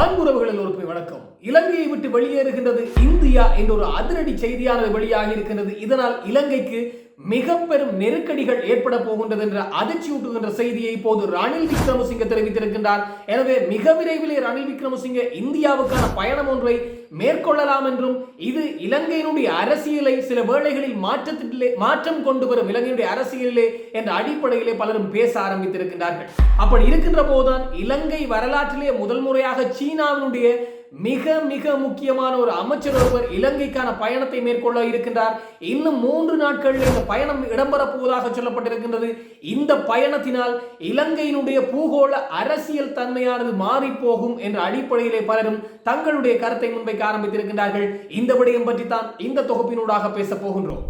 அன்புறவுகள் எல்லோருக்குமே வணக்கம். இலங்கையை விட்டு வெளியேறுகின்றது இந்தியா என்ற ஒரு அதிரடி செய்தியானது வெளியாகி இருக்கின்றது. இதனால் இலங்கைக்கு மிக பெரும் நெருக்கடிகள் ஏற்பட போகின்றது என்ற அதிர்ச்சியூட்டுகின்ற செய்தியை இப்போது ரணில் விக்ரமசிங்க தெரிவித்திருக்கின்றார். எனவே மிக விரைவிலே ரணில் விக்ரமசிங்க இந்தியாவுக்கான பயணம் ஒன்றை மேற்கொள்ளலாம் என்றும் இது இலங்கையினுடைய அரசியலை சில வேளைகளில் மாற்றத்திலே மாற்றம் கொண்டு வரும் இலங்கையுடைய அரசியலிலே என்ற அடிப்படையிலே பலரும் பேச ஆரம்பித்திருக்கின்றார்கள். அப்படி இருக்கின்ற போதுதான் இலங்கை வரலாற்றிலே முதல் முறையாக சீனாவினுடைய மிக மிக முக்கியமான ஒரு அமைச்சர் ஒருவர் இலங்கைக்கான பயணத்தை மேற்கொள்ள இருக்கின்றார். இன்னும் மூன்று நாட்களில் இந்த பயணம் இடம்பெறப் போவதாக சொல்லப்பட்டிருக்கின்றது. இந்த பயணத்தினால் இலங்கையினுடைய பூகோள அரசியல் தன்மையானது மாறி போகும் என்ற அடிப்படையிலே பலரும் தங்களுடைய கருத்தை முன்வைக்க ஆரம்பித்திருக்கின்றார்கள். இந்த விடயம் பற்றி தான் இந்த தொகுப்பினூடாக பேச போகின்றோம்.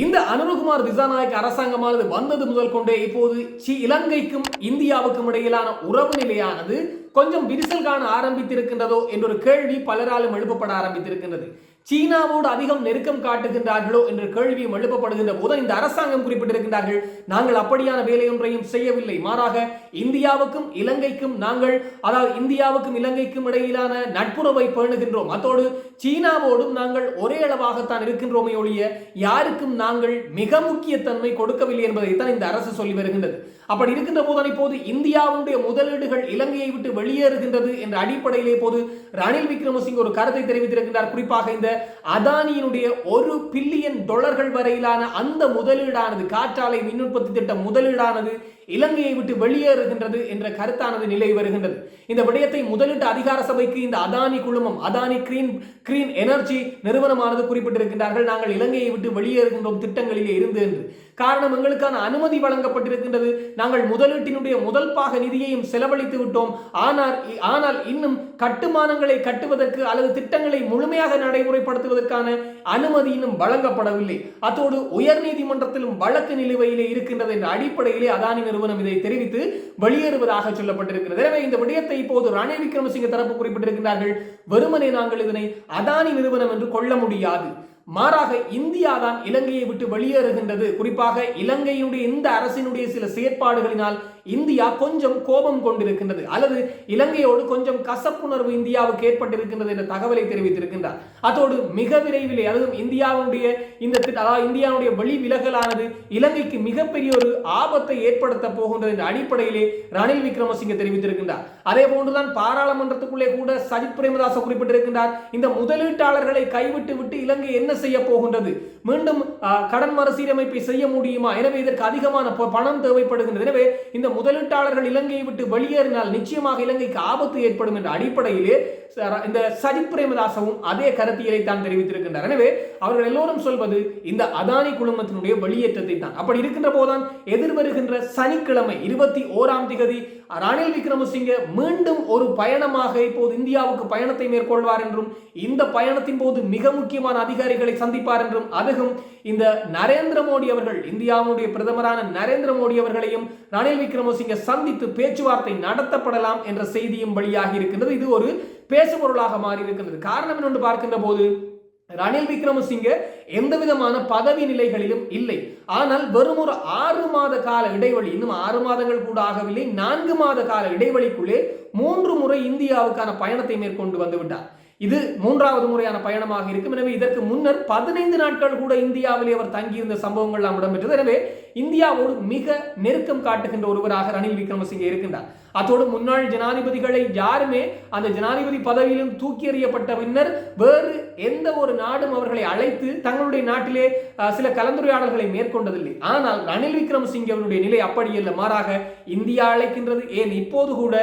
இந்த அனுரகுமார் திசாநாயக் அரசாங்கமானது வந்தது முதல் கொண்டே இப்போது இலங்கைக்கும் இந்தியாவுக்கும் இடையிலான உறவு நிலையானது கொஞ்சம் விரிசல் காண ஆரம்பித்திருக்கின்றதோ என்ற ஒரு கேள்வி பலராலும் எழுப்பப்பட ஆரம்பித்திருக்கின்றது. சீனாவோடு அதிகம் நெருக்கம் காட்டுகின்றார்களோ என்ற கேள்வியும் எழுப்பப்படுகின்ற போது இந்த அரசாங்கம் குறிப்பிட்டிருக்கின்றார்கள் நாங்கள் அப்படியான வேலையொன்றையும் செய்யவில்லை. மாறாக இந்தியாவுக்கும் இலங்கைக்கும் நாங்கள் அதாவது இந்தியாவுக்கும் இலங்கைக்கும் இடையிலான நட்புறவை பேணுகின்றோம். அத்தோடு சீனாவோடும் நாங்கள் ஒரே அளவாகத்தான் இருக்கின்றோமே ஒழிய யாருக்கும் நாங்கள் மிக முக்கியத்தன்மை கொடுக்கவில்லை என்பதைத்தான் இந்த அரசு சொல்லி வருகின்றது. அப்படி இருக்கின்ற போதனை இப்போது இந்தியாவுடைய முதலீடுகள் இலங்கையை விட்டு வெளியேறுகின்றது என்ற அடிப்படையிலே போது ரணில் விக்ரமசிங்க ஒரு கருத்தை தெரிவித்திருக்கின்றார். குறிப்பாக இந்த அதானியினுடைய ஒரு பில்லியன் டொலர்கள் வரையிலான அந்த முதலீடானது காற்றாலை மின் உற்பத்தி திட்ட முதலீடானது இலங்கையை விட்டு வெளியேறுகின்றது என்ற கருத்தானது நிலை வருகின்றது. இந்த விடயத்தை முதலீட்டு அதிகார சபைக்கு இந்த அதானி குழுமம் அதானி கிரீன் கிரீன் எனர்ஜி நிறுவனமானது குறிப்பிட்டிருக்கின்றார்கள். நாங்கள் இலங்கையை விட்டு வெளியேறுகின்றோம் திட்டங்களிலே இருந்து என்று. காரணம் எங்களுக்கான அனுமதி வழங்கப்பட்டிருக்கின்றது. நாங்கள் முதலீட்டினுடைய முதல் பாக நிதியையும் செலவழித்து விட்டோம். ஆனால் ஆனால் இன்னும் கட்டுமானங்களை கட்டுவதற்கு அல்லது திட்டங்களை முழுமையாக நடைமுறைப்படுத்துவதற்கான அனுமதியினும் வழங்கப்படவில்லை. அத்தோடு உயர் நீதிமன்றத்திலும் வழக்கு நிலுவையிலே இருக்கின்றது என்ற அடிப்படையிலே அதானி நிறுவனம் இதை தெரிவித்து வெளியேறுவதாக சொல்லப்பட்டிருக்கிறது. எனவே இந்த விடயத்தை இப்போது ரணில் விக்ரமசிங்க தரப்பு குறிப்பிட்டிருக்கிறார்கள் வெறுமனே நாங்கள் இதனை அதானி நிறுவனம் என்று கொள்ள முடியாது. மாறாக இந்தியா தான் இலங்கையை விட்டு வெளியேறுகின்றது. குறிப்பாக இலங்கையினுடைய இந்த அரசினுடைய சில செயற்பாடுகளினால் இந்தியா கொஞ்சம் கோபம் கொண்டிருக்கின்றது. அல்லது இலங்கையோடு கொஞ்சம் கசப்புணர்வு இந்தியாவுக்கு ஏற்பட்டிருக்கின்றது என்ற தகவலை தெரிவித்திருக்கின்றார். அதோடு மிக விரைவிலே அதுவும் இந்தியாவுடைய இந்த திட்ட- அதாவது இந்தியாவுடைய வெளி விலகலானது இலங்கைக்கு மிகப்பெரிய ஒரு ஆபத்தை ஏற்படுத்த போகின்றது என்ற அடிப்படையிலே ரணில் விக்ரமசிங்க தெரிவித்திருக்கின்றார். அதே போன்றுதான் பாராளுமன்றத்துக்குள்ளே கூட சஜித் பிரேமதாச குறிப்பிட்டிருக்கின்றார். இந்த முதலீட்டாளர்களை கைவிட்டு விட்டு இலங்கை என்ன செய்ய போகின்றது மீண்டும் கடன் மறுசீரமைப்பை செய்ய முடியுமா? எனவே இதற்கு அதிகமான பணம் தேவைப்படுகின்றது. எனவே இந்த முதலீட்டாளர்கள் இலங்கையை விட்டு வெளியேறினால் நிச்சயமாக இலங்கைக்கு ஆபத்து ஏற்படும் என்ற அடிப்படையிலே இந்த சஜித் பிரேமதாசவும் அதே கருத்தியலை தான் தெரிவித்திருக்கின்றார். எனவே அவர்கள் எல்லோரும் சொல்வது இந்த அதானி குழுமத்தினுடைய வெளியேற்றத்தை தான். அப்படி இருக்கின்ற போதுதான் எதிர்வருகின்ற சனிக்கிழமை இருபத்தி ஓராம் திகதி ரணில் விக்ரமசிங்கே மீண்டும் ஒரு பயணமாக இப்போது இந்தியாவுக்கு பயணத்தை மேற்கொள்வார் என்றும் இந்த பயணத்தின் போது மிக முக்கியமான அதிகாரிகளை சந்திப்பார் என்றும் அதுவும் இந்த நரேந்திர மோடி அவர்கள் இந்தியாவுடைய பிரதமரான நரேந்திர மோடி அவர்களையும் ரணில் விக்ரமசிங்கே சந்தித்து பேச்சுவார்த்தை நடத்தப்படலாம் என்ற செய்தியும் வெளியாகி இருக்கின்றது. இது ஒரு பேசுபொருளாக மாறி இருக்கின்றது. காரணம் என்னென்று பார்க்கின்ற போது ரணில் விக்ரமசிங்க எந்த விதமான பதவி நிலைகளிலும் இல்லை. ஆனால் வெறும் ஒரு ஆறு மாத கால இடைவெளி இன்னும் ஆறு மாதங்கள் கூட ஆகவில்லை நான்கு மாத கால இடைவெளிக்குள்ளே மூன்று முறை இந்தியாவுக்கான பயணத்தை மேற்கொண்டு வந்து விட்டார். இது மூன்றாவது முறையான பயணமாக இருக்கும். எனவே இதற்கு முன்னர் பதினைந்து நாட்கள் கூட இந்தியாவிலே அவர் தங்கியிருந்த சம்பவங்கள் எல்லாம் இடம்பெற்றது. எனவே இந்தியாவோடு மிக நெருக்கம் காட்டுகின்ற ஒருவராக ரணில் விக்ரமசிங்கே இருக்கின்றார். அத்தோடு முன்னாள் ஜனாதிபதிகளை யாருமே அந்த ஜனாதிபதி பதவியிலும் தூக்கி எறியப்பட்ட பின்னர் வேறு எந்த ஒரு நாடும் அவர்களை அழைத்து தங்களுடைய நாட்டிலே சில கலந்துரையாடல்களை மேற்கொண்டதில்லை. ஆனால் ரணில் விக்ரமசிங்கே அவருடைய நிலை அப்படி இல்லை மாறாக இந்தியா அழைக்கின்றது. ஏன்? இப்போது கூட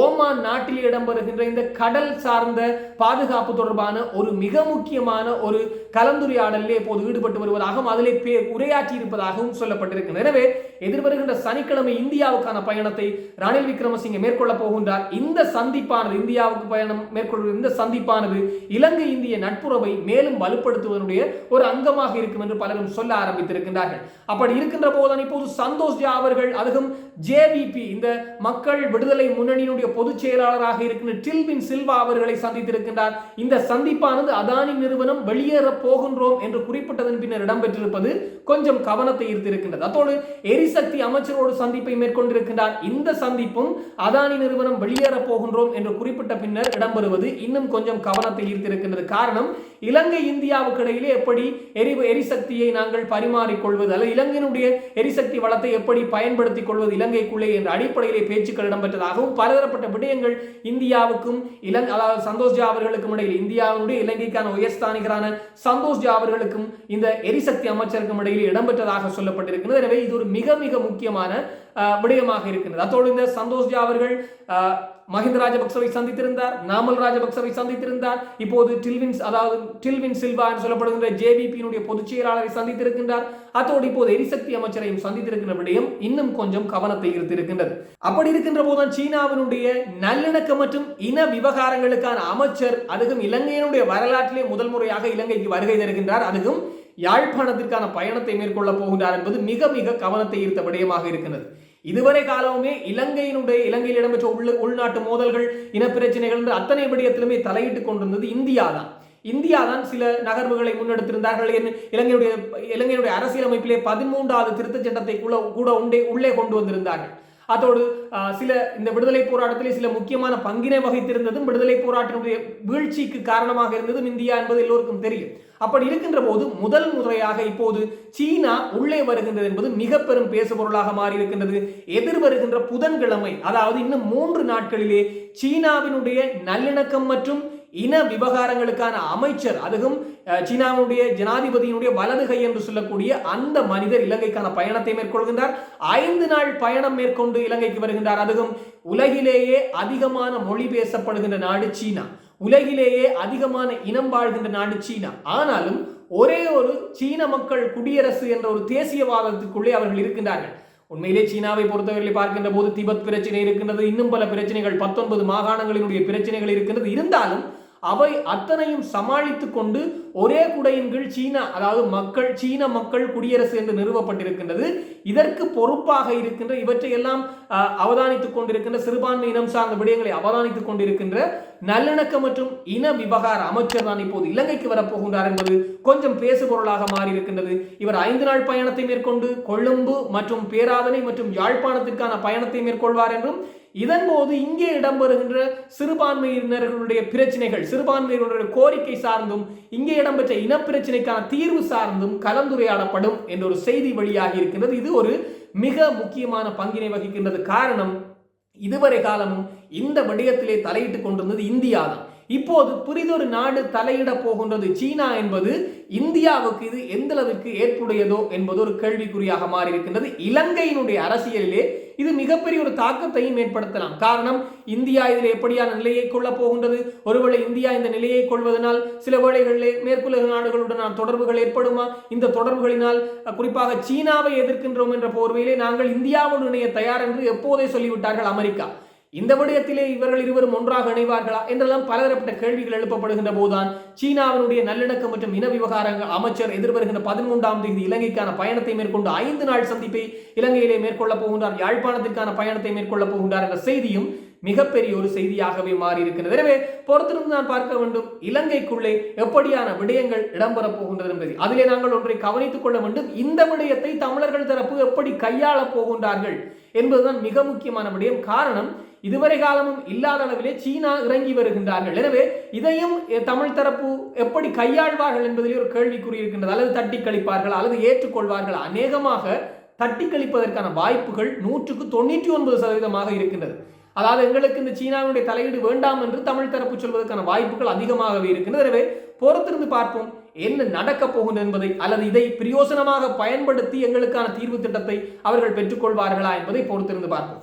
ஓமான் நாட்டில் இடம்பெறுகின்ற இந்த கடல் சார்ந்த பாதுகாப்பு தொடர்பான ஒரு மிக முக்கியமான ஒரு கலந்துரையாடலே இப்போது ஈடுபட்டு வருவதாகவும் அதிலே உரையாற்றி இருப்பதாகவும் சொல்லப்பட்டிருக்கிறது. எனவே எதிர்வருகின்ற சனிக்கிழமை இந்தியாவுக்கான பயணத்தை ரணில் விக்ரமசிங்கே மேற்கொள்ள போகின்றார். இந்த சந்திப்பானது இந்தியாவுக்கு பயணம் மேற்கொள்கிற இந்த சந்திப்பானது இலங்கை இந்திய நட்புறவை மேலும் வலுப்படுத்துவதனுடைய ஒரு அங்கமாக இருக்கும் என்று பலரும் சொல்ல ஆரம்பித்திருக்கின்றார்கள். அப்படி இருக்கின்ற போதுதான் இப்போது சந்தோஷ் ஜா அவர்கள் அதுவும் ஜேவிபி இந்த மக்கள் விடுதலை முன்னணியினுடைய பொதுச் செயலாளராக இருக்கின்ற டில்வின் சில்வா அவர்களை சந்தித்திருக்கின்றார். இந்த சந்திப்பானது அதானி நிறுவனம் வெளியேற போகின்றோம் என்று குறிப்பிட்டதன் பின்னர் இடம்பெற்றிருப்பது கொஞ்சம் கவனத்தை ஈர்த்திருக்கின்றது. அத்தோடு எரிசக்தி அமைச்சரோடு சந்திப்பை மேற்கொண்டிருக்கின்றார். இந்த சந்திப்பும் அதானி நிறுவனம் வெளியேற போகின்றோம் என்று குறிப்பிட்ட பின்னர் இடம்பெறுவது இன்னும் கொஞ்சம் கவனத்தை ஈர்த்திருக்கின்றது. காரணம் இலங்கை இந்தியாவுக்கு இடையிலே எப்படி எரி எரிசக்தியை நாங்கள் பரிமாறிக்கொள்வது அல்லது இலங்கையினுடைய எரிசக்தி வளத்தை எப்படி பயன்படுத்திக் கொள்வது இலங்கைக்குள்ளே என்ற அடிப்படையிலே பேச்சுக்கள் இடம்பெற்றதாகவும் பலதரப்பட்ட விடயங்கள் இந்தியாவுக்கும் இலங்கை அதாவது சந்தோஷ் ஜா அவர்களுக்கும் இடையில் இந்தியாவினுடைய இலங்கைக்கான உயர்ஸ்தானிகரான சந்தோஷ் ஜா அவர்களுக்கும் இந்த எரிசக்தி அமைச்சருக்கும் இடையில் இடம்பெற்றதாக சொல்லப்பட்டிருக்கிறது. எனவே இது ஒரு மிக மிக முக்கியமான விடயமாக இருக்கின்றது அத்தோடு இந்த சந்தோஷ் ஜா அவர்கள் மஹிந்த ராஜபக்சவை சந்தித்திருந்தார் நாமல் ராஜபக்சவை சந்தித்திருந்தார். இப்போது டில்வின்ஸ் அதாவது டில்வின் சில்வா என்று சொல்லப்படுகின்ற ஜேவிபியினுடைய பொதுச் செயலாளரை சந்தித்திருக்கின்றார். அத்தோடு இப்போது எரிசக்தி அமைச்சரையும் சந்தித்திருக்கின்ற விடயம் இன்னும் கொஞ்சம் கவனத்தை ஈர்த்திருக்கின்றது. அப்படி இருக்கின்ற போதுதான் சீனாவினுடைய நல்லிணக்கம் மற்றும் இன விவகாரங்களுக்கான அமைச்சர் அதுவும் இலங்கையினுடைய வரலாற்றிலே முதல் முறையாக இலங்கைக்கு வருகை தருகின்றார். அதுவும் யாழ்ப்பாணத்திற்கான பயணத்தை மேற்கொள்ள போகின்றார் என்பது மிக மிக கவனத்தை ஈர்த்த விடயமாக இருக்கின்றது. இதுவரை காலமுமே இலங்கையினுடைய இலங்கையில் இடம்பெற்ற உள்ள உள்நாட்டு மோதல்கள் இனப்பிரச்சனைகள் என்று அத்தனை விடயத்திலுமே தலையிட்டுக் கொண்டிருந்தது இந்தியா தான் இந்தியா தான் சில நகர்வுகளை முன்னெடுத்திருந்தார்கள் இலங்கையுடைய இலங்கையுடைய அரசியலமைப்பிலே பதிமூன்றாவது திருத்தச் சட்டத்தை கூட கூட உண்டே உள்ளே கொண்டு வந்திருந்தார்கள். அதோடு ஆஹ், சில இந்த விடுதலை போராட்டத்திலே சில முக்கியமான பங்கினை வகித்திருந்ததும் விடுதலை போராட்டினுடைய வீழ்ச்சிக்கு காரணமாக இருந்ததும் இந்தியா என்பது எல்லோருக்கும் தெரியும். அப்படி இருக்கின்ற போது முதல் முறையாக இப்போது சீனா உள்ளே வருகின்றது என்பது மிக பெரும் பேசுபொருளாக மாறி இருக்கின்றது எதிர் வருகின்ற புதன்கிழமை அதாவது இன்னும் மூன்று நாட்களிலே சீனாவினுடைய நல்லிணக்கம் மற்றும் இன விவகாரங்களுக்கான அமைச்சர் அதுவும் சீனாவுடைய ஜனாதிபதியினுடைய வலது கை என்று சொல்லக்கூடிய அந்த மனிதர் இலங்கைக்கான பயணத்தை மேற்கொள்கின்றார். ஐந்து நாள் பயணம் மேற்கொண்டு இலங்கைக்கு வருகின்றார். அதுவும் உலகிலேயே அதிகமான மொழி பேசப்படுகின்ற நாடு சீனா. உலகிலேயே அதிகமான இனம் வாழ்கின்ற நாடு சீனா. ஆனாலும் ஒரே ஒரு சீன மக்கள் குடியரசு என்ற ஒரு தேசியவாதத்துக்குள்ளே அவர்கள் இருக்கின்றார்கள். உண்மையிலே சீனாவை பொறுத்தவரையில் பார்க்கின்ற போது திபெத் பிரச்சனை இருக்கின்றது இன்னும் பல பிரச்சனைகள் பத்தொன்பது மாகாணங்களினுடைய பிரச்சனைகள் இருக்கின்றது. இருந்தாலும் அவை அத்தனையும் சமாளித்து கொண்டு ஒரே குடையின் கீழ் சீனா அதாவது மக்கள் சீன மக்கள் குடியரசு என்று நிறுவப்பட்டிருக்கின்றது. இதற்கு பொறுப்பாக இருக்கின்ற இவற்றையெல்லாம் அஹ், அவதானித்துக் கொண்டிருக்கின்ற சிறுபான்மை இனம் சார்ந்த விடயங்களை அவதானித்துக் கொண்டிருக்கின்ற நல்லிணக்கம் மற்றும் இன விவகார அமைச்சர் தான் இப்போது இலங்கைக்கு வரப்போகின்றார் என்பது கொஞ்சம் பேசுபொருளாக மாறி இருக்கின்றது இவர் ஐந்து நாள் பயணத்தை மேற்கொண்டு கொழும்பு மற்றும் பேராதனை மற்றும் யாழ்ப்பாணத்திற்கான பயணத்தை மேற்கொள்வார் என்றும் இதன் போது இங்கே இடம்பெறுகின்ற சிறுபான்மையினர்களுடைய பிரச்சனைகள் சிறுபான்மையினருடைய கோரிக்கை சார்ந்தும் இங்கே இடம்பெற்ற இனப்பிரச்சனைக்கான தீர்வு சார்ந்தும் கலந்துரையாடப்படும் என்ற ஒரு செய்தி வெளியாகி இருக்கின்றது. இது ஒரு மிக முக்கியமான பங்கினை வகிக்கின்றது. காரணம் இதுவரை காலமும் இந்த விடயத்திலே தலையிட்டுக் கொண்டிருந்தது இந்தியா தான் இப்போது புரிதொரு நாடு தலையிட போகின்றது. சீனா என்பது இந்தியாவுக்கு இது எந்த அளவிற்கு ஏற்புடையதோ என்பது ஒரு கேள்விக்குறியாக மாறி இருக்கின்றது இலங்கையினுடைய அரசியலிலே இது மிகப்பெரிய ஒரு தாக்கத்தையும் ஏற்படுத்தலாம். காரணம் இந்தியா இதில் எப்படியான நிலையை கொள்ளப் போகின்றது? ஒருவேளை இந்தியா இந்த நிலையை கொள்வதனால் சில வேளைகளிலே மேற்குலக நாடுகளுடனான தொடர்புகள் ஏற்படுமா? இந்த தொடர்புகளினால் அஹ், குறிப்பாக சீனாவை எதிர்க்கின்றோம் என்ற போர்வையிலே நாங்கள் இந்தியாவோடு இணைய தயார் என்று எப்போதே சொல்லிவிட்டார்கள் அமெரிக்கா. இந்த விடயத்திலே இவர்கள் இருவரும் ஒன்றாக இணைவார்களா என்றெல்லாம் பலதரப்பட்ட கேள்விகள் எழுப்பப்படுகின்ற போதுதான் சீனாவினுடைய நல்லிணக்கம் மற்றும் இன விவகாரங்கள் அமைச்சர் எதிர்வருகின்ற பதிமூன்றாம் தேதி இலங்கைக்கான பயணத்தை மேற்கொண்டு ஐந்து நாள் சந்திப்பை இலங்கையிலே மேற்கொள்ளப் போகின்றார். யாழ்ப்பாணத்திற்கான பயணத்தை மேற்கொள்ளப் போகின்றார் என்ற செய்தியும் மிகப்பெரிய ஒரு செய்தியாகவே மாறி இருக்கிறது எனவே பொறுத்திருந்து நான் பார்க்க வேண்டும் இலங்கைக்குள்ளே எப்படியான விடயங்கள் இடம்பெறப் போகின்றது என்பதை. அதிலே நாங்கள் ஒன்றை கவனித்துக் கொள்ள வேண்டும் இந்த விடயத்தை தமிழர்கள் தரப்பு எப்படி கையாளப் போகின்றார்கள் என்பதுதான் மிக முக்கியமான விடயம். காரணம் இதுவரை காலமும் இல்லாத அளவிலே சீனா இறங்கி வருகின்றார்கள். எனவே இதையும் தமிழ் தரப்பு எப்படி கையாள்வார்கள் என்பதிலே ஒரு கேள்விக்குறி இருக்கின்றது. அல்லது தட்டி கழிப்பார்கள் அல்லது ஏற்றுக்கொள்வார்கள்? அநேகமாக தட்டி கழிப்பதற்கான வாய்ப்புகள் நூற்றுக்கு தொண்ணூற்றி ஒன்பது சதவீதமாக இருக்கின்றது. அதாவது எங்களுக்கு இந்த சீனாவினுடைய தலையீடு வேண்டாம் என்று தமிழ் தரப்பு சொல்வதற்கான வாய்ப்புகள் அதிகமாகவே இருக்கின்றது. எனவே பொறுத்திருந்து பார்ப்போம் என்ன நடக்கப் போகின்றது என்பதை அல்லது இதை பிரயோசனமாக பயன்படுத்தி எங்களுக்கான தீர்வு திட்டத்தை அவர்கள் பெற்றுக்கொள்வார்களா என்பதை பொறுத்திருந்து பார்ப்போம்.